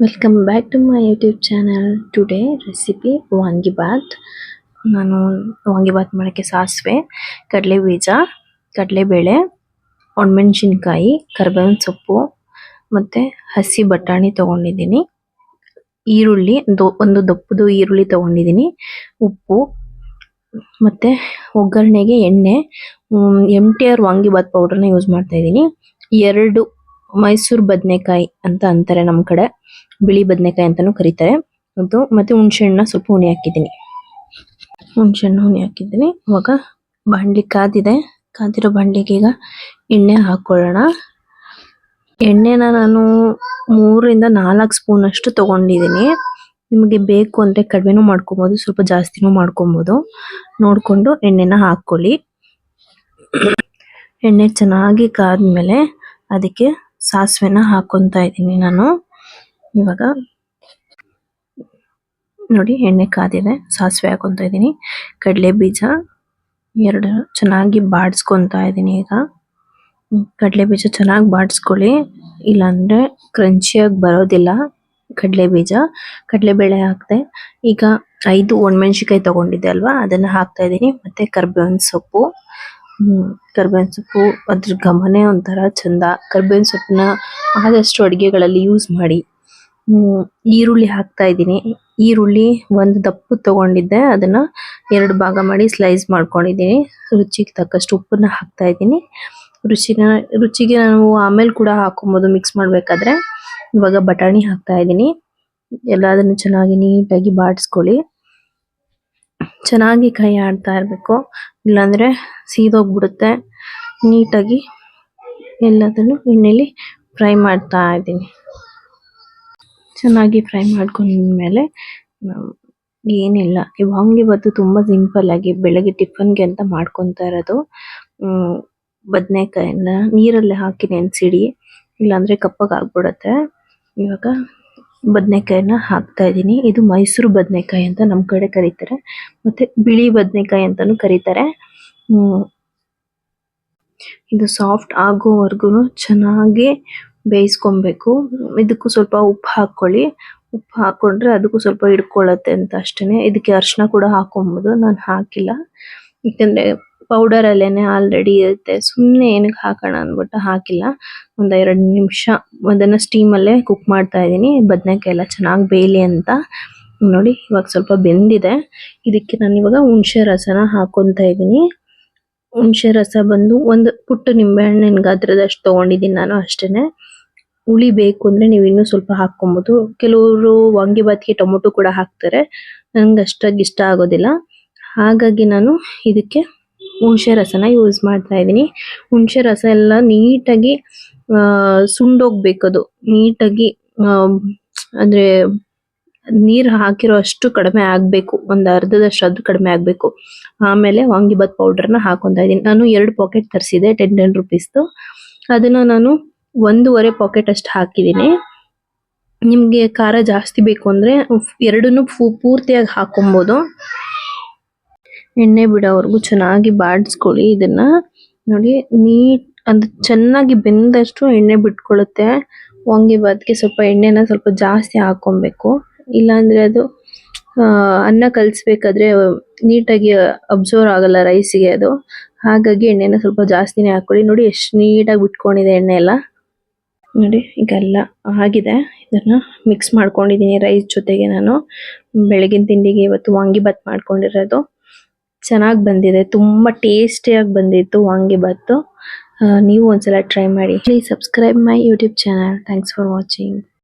Welcome back to my YouTube channel today recipe vangibath ನಾನು ವಾಂಗಿಬಾತ್ ಮಾಡೋಕ್ಕೆ ಸಾಸಿವೆ, ಕಡಲೆ ಬೀಜ ಕಡಲೆಬೇಳೆ ಒಣಮೆಣಸಿನ್ಕಾಯಿ, ಕರ್ಬೇವಿನ ಸೊಪ್ಪು, ಮತ್ತು ಹಸಿ ಬಟಾಣಿ ತೊಗೊಂಡಿದ್ದೀನಿ. ಈರುಳ್ಳಿ ಒಂದು ದಪ್ಪದು ಈರುಳ್ಳಿ ತೊಗೊಂಡಿದ್ದೀನಿ. ಉಪ್ಪು, ಮತ್ತು ಒಗ್ಗರಣೆಗೆ ಎಣ್ಣೆ ಎಂ ಟಿ ಆರ್ ವಾಂಗಿಬಾತ್ ಪೌಡರ್ನ ಯೂಸ್ ಮಾಡ್ತಾ ಇದ್ದೀನಿ. ಎರಡು ಮೈಸೂರು ಬದನೆಕಾಯಿ ಅಂತ ಅಂತಾರೆ ನಮ್ಮ ಕಡೆ. ಬಿಳಿ ಬದನೆಕಾಯಿ ಅಂತಾನೂ ಕರೀತಾರೆ. ಅದು ಮತ್ತೆ ಹುಣಸೆ ಹಣ್ಣ ಸ್ವಲ್ಪ ಹುಣಿ ಹಾಕಿದ್ದೀನಿ. ಹುಣಸೆ ಹಣ್ಣು ಹುಳಿ ಹಾಕಿದ್ದೀನಿ. ಇವಾಗ ಬಾಂಡ್ಲಿ ಕಾದಿದೆ. ಕಾದಿರೋ ಬಾಂಡ್ಲಿಗೆ ಈಗ ಎಣ್ಣೆ ಹಾಕೊಳ್ಳೋಣ. ಎಣ್ಣೆನ ನಾನು ಮೂರರಿಂದ ನಾಲ್ಕು ಸ್ಪೂನ್ ಅಷ್ಟು ತಗೊಂಡಿದ್ದೀನಿ. ನಿಮಗೆ ಬೇಕು ಅಂದ್ರೆ ಕಡಿಮೆನೂ ಮಾಡ್ಕೊಬೋದು, ಸ್ವಲ್ಪ ಜಾಸ್ತಿನೂ ಮಾಡ್ಕೊಬೋದು. ನೋಡ್ಕೊಂಡು ಎಣ್ಣೆನ ಹಾಕೊಳ್ಳಿ. ಎಣ್ಣೆ ಚೆನ್ನಾಗಿ ಕಾದ್ಮೇಲೆ ಅದಕ್ಕೆ ಸಾಸಿವೆನ ಹಾಕೊಂತ ಇದ್ದೀನಿ ನಾನು. ಇವಾಗ ನೋಡಿ ಎಣ್ಣೆ ಕಾದಿದೆ, ಸಾಸಿವೆ ಹಾಕೊಂತ ಇದ್ದೀನಿ. ಕಡಲೆ ಬೀಜ ಎರಡು ಚೆನ್ನಾಗಿ ಬಾಡಿಸ್ಕೊಂತ ಇದ್ದೀನಿ ಈಗ. ಕಡಲೆ ಬೀಜ ಚೆನ್ನಾಗಿ ಬಾಡಿಸ್ಕೊಳ್ಳಿ. ಇಲ್ಲಾಂದ್ರೆ ಕ್ರಂಚಿಯಾಗಿ ಬರೋದಿಲ್ಲ ಕಡಲೆ ಬೀಜ. ಕಡಲೆಬೇಳೆ ಬೇಳೆ ಹಾಕ್ದೆ, ಈಗ ಐದು ಒಣಮೆಣಸಿನಕಾಯಿ ತಗೊಂಡಿದ್ದೆ ಅಲ್ವಾ, ಅದನ್ನ ಹಾಕ್ತಾ ಇದ್ದೀನಿ. ಮತ್ತೆ ಕರಿಬೇವಿನ ಸೊಪ್ಪು. ಕರಿಬೇವಿನ ಸೊಪ್ಪು ಅದ್ರ ಘಮನೇ ಒಂತರ ಚಂದ. ಕರಿಬೇವಿನ ಸೊಪ್ಪನ್ನ ಆದಷ್ಟು ಅಡಿಗೆಗಳಲ್ಲಿ ಯೂಸ್ ಮಾಡಿ. ಈರುಳ್ಳಿ ಹಾಕ್ತಾ ಇದ್ದೀನಿ. ಈರುಳ್ಳಿ ಒಂದು ದಪ್ಪ ತಗೊಂಡಿದ್ದೆ. ಅದನ್ನ ಎರಡು ಭಾಗ ಮಾಡಿ ಸ್ಲೈಸ್ ಮಾಡ್ಕೊಂಡಿದ್ದೀನಿ. ರುಚಿಗೆ ತಕ್ಕಷ್ಟು ಉಪ್ಪನ್ನ ಹಾಕ್ತಾ ಇದ್ದೀನಿ. ರುಚಿನ, ರುಚಿಗೆ ನಾವು ಆಮೇಲೆ ಕೂಡ ಹಾಕೊಬೋದು ಮಿಕ್ಸ್ ಮಾಡ್ಬೇಕಾದ್ರೆ. ಇವಾಗ ಬಟಾಣಿ ಹಾಕ್ತಾ ಇದ್ದೀನಿ. ಎಲ್ಲದನ್ನು ಚೆನ್ನಾಗಿ ನೀಟಾಗಿ ಬಾಡಿಸ್ಕೊಳ್ಳಿ. ಚೆನ್ನಾಗಿ ಕೈ ಆಡ್ತಾ ಇರ್ಬೇಕು. ಇಲ್ಲಾಂದ್ರೆ ಸೀದೋಗ್ಬಿಡುತ್ತೆ. ನೀಟಾಗಿ ಎಲ್ಲದನ್ನು ಎಣ್ಣೆಲಿ ಫ್ರೈ ಮಾಡ್ತಾ ಇದ್ದೀನಿ. ಚೆನ್ನಾಗಿ ಫ್ರೈ ಮಾಡ್ಕೊಂಡ್ಮೇಲೆ ಏನಿಲ್ಲ. ಈ ವಾಂಗಿಬಾತು ತುಂಬಾ ಸಿಂಪಲ್ ಆಗಿ ಬೆಳಗ್ಗೆ ಟಿಫನ್ಗೆ ಅಂತ ಮಾಡ್ಕೊತಾ ಇರೋದು. ಬದನೆಕಾಯಿನ ನೀರಲ್ಲಿ ಹಾಕಿ ನೆನ್ಸಿಡಿ. ಇಲ್ಲಾಂದ್ರೆ ಕಪ್ಪಗೆ ಆಗ್ಬಿಡುತ್ತೆ ಇವಾಗ ಬದನೆಕಾಯಿನ ಹಾಕ್ತಾ ಇದ್ದೀನಿ. ಇದು ಮೈಸೂರು ಬದನೆಕಾಯಿ ಅಂತ ನಮ್ ಕಡೆ ಕರೀತಾರೆ. ಮತ್ತೆ ಬಿಳಿ ಬದನೆಕಾಯಿ ಅಂತಾನೂ ಕರೀತಾರೆ. ಹ್ಮ್. ಇದು ಸಾಫ್ಟ್ ಆಗೋವರೆಗೂ ಚೆನ್ನಾಗಿ ಬೇಯಿಸ್ಕೊಬೇಕು. ಇದಕ್ಕೂ ಸ್ವಲ್ಪ ಉಪ್ಪು ಹಾಕೊಳ್ಳಿ ಉಪ್ಪು ಹಾಕೊಂಡ್ರೆ ಅದಕ್ಕೂ ಸ್ವಲ್ಪ ಹಿಡ್ಕೊಳ್ಳುತ್ತೆ ಅಂತ ಅಷ್ಟೇನೆ. ಇದಕ್ಕೆ ಅರಿಶಿನ ಕೂಡ ಹಾಕೊಬೋದು. ನಾನು ಹಾಕಿಲ್ಲ. ಯಾಕಂದ್ರೆ ಪೌಡರ್ ಅಲ್ಲೇನೆ ಆಲ್ರೆಡಿ ಇರುತ್ತೆ. ಸುಮ್ನೆ ಏನಕ್ಕೆ ಹಾಕೋಣ ಅಂದ್ಬಿಟ್ಟು ಹಾಕಿಲ್ಲ. ಒಂದ್ ಎರಡ್ ನಿಮಿಷ ಅದನ್ನ ಸ್ಟೀಮ್ ಅಲ್ಲೇ ಕುಕ್ ಮಾಡ್ತಾ ಇದೀನಿ ಬದನೆಕಾಯಿ ಎಲ್ಲ ಚೆನ್ನಾಗಿ ಬೇಯಲಿ ಅಂತ. ನೋಡಿ, ಇವಾಗ ಸ್ವಲ್ಪ ಬೆಂದಿದೆ. ಇದಕ್ಕೆ ನಾನು ಇವಾಗ ಹುಣಸೆ ರಸನ ಹಾಕೊಂತ ಇದೀನಿ ಹುಣಸೆ ರಸ ಬಂದು ಒಂದು ಪುಟ್ಟ ನಿಂಬೆ ಹಣ್ಣಿನ ಗಾತ್ರದಷ್ಟು ತಗೊಂಡಿದ್ದೀನಿ ನಾನು ಅಷ್ಟೇನೆ. ಹುಳಿ ಬೇಕು ಅಂದ್ರೆ ನೀವು ಇನ್ನೂ ಸ್ವಲ್ಪ ಹಾಕೊಬೋದು ಕೆಲವರು ವಾಂಗಿಬಾತ್ಗೆ ಟೊಮೊಟೊ ಕೂಡ ಹಾಕ್ತಾರೆ. ನಂಗೆ ಅಷ್ಟಾಗಿ ಇಷ್ಟ ಆಗೋದಿಲ್ಲ. ಹಾಗಾಗಿ ನಾನು ಇದಕ್ಕೆ ಹುಣಸೆ ರಸನ ಯೂಸ್ ಮಾಡ್ತಾ ಇದ್ದೀನಿ. ಹುಣಸೆ ರಸ ಎಲ್ಲ ನೀಟಾಗಿ, ಆ, ಸುಂಡೋಗ್ಬೇಕು ಅದು. ನೀಟಾಗಿ ಅಂದ್ರೆ ನೀರ್ ಹಾಕಿರೋ ಅಷ್ಟು ಕಡಿಮೆ ಆಗ್ಬೇಕು. ಒಂದ್ ಅರ್ಧದಷ್ಟು ಅದು ಕಡಿಮೆ ಆಗ್ಬೇಕು. ಆಮೇಲೆ ವಾಂಗಿಬಾತ್ ಪೌಡರ್ನ ಹಾಕೊಂತ ಇದ್ದೀನಿ. ನಾನು ಎರಡು ಪಾಕೆಟ್ ತರಿಸಿದೆ ಟೆನ್ ಟೆನ್ ರುಪೀಸ್ದು ಅದನ್ನ ನಾನು ಒಂದೂವರೆ ಪಾಕೆಟ್ ಅಷ್ಟು ಹಾಕಿದ್ದೀನಿ. ನಿಮಗೆ ಖಾರ ಜಾಸ್ತಿ ಬೇಕು ಅಂದ್ರೆ ಎರಡನ್ನೂ ಪೂರ್ತಿಯಾಗಿ ಹಾಕೊಬೋದು. ಎಣ್ಣೆ ಬಿಡೋವರೆಗೂ ಚೆನ್ನಾಗಿ ಬಾಡಿಸ್ಕೊಳ್ಳಿ ಇದನ್ನ. ನೋಡಿ, ನೀಟ್, ಅದು ಚೆನ್ನಾಗಿ ಬೆಂದಷ್ಟು ಎಣ್ಣೆ ಬಿಟ್ಕೊಳ್ಳುತ್ತೆ. ವಾಂಗಿಬಾತ್ಗೆ ಸ್ವಲ್ಪ ಎಣ್ಣೆನ ಸ್ವಲ್ಪ ಜಾಸ್ತಿ ಹಾಕೊಬೇಕು ಇಲ್ಲಾಂದ್ರೆ ಅದು ಅನ್ನ ಕಲಸ್ಬೇಕಾದ್ರೆ ನೀಟಾಗಿ ಅಬ್ಸರ್ವ್ ಆಗಲ್ಲ ರೈಸಿಗೆ ಅದು. ಹಾಗಾಗಿ ಎಣ್ಣೆನ ಸ್ವಲ್ಪ ಜಾಸ್ತಿನೇ ಹಾಕೊಳ್ಳಿ ನೋಡಿ, ಎಷ್ಟು ನೀಟಾಗಿ ಬಿಟ್ಕೊಂಡಿದೆ ಎಣ್ಣೆ ಎಲ್ಲ. ನೋಡಿ, ಈಗೆಲ್ಲ ಆಗಿದೆ. ಇದನ್ನ ಮಿಕ್ಸ್ ಮಾಡ್ಕೊಂಡಿದ್ದೀನಿ ರೈಸ್ ಜೊತೆಗೆ ನಾನು. ಬೆಳಗಿನ ತಿಂಡಿಗೆ ಇವತ್ತು ವಾಂಗಿಬಾತ್ ಮಾಡ್ಕೊಂಡಿರೋದು. ಚೆನ್ನಾಗಿ ಬಂದಿದೆ. ತುಂಬಾ ಟೇಸ್ಟಿಯಾಗಿ ಬಂದಿತ್ತು ವಾಂಗಿಬಾತು ನೀವು ಒಂದ್ಸಲ ಟ್ರೈ ಮಾಡಿ. Please subscribe my YouTube channel thanks for watching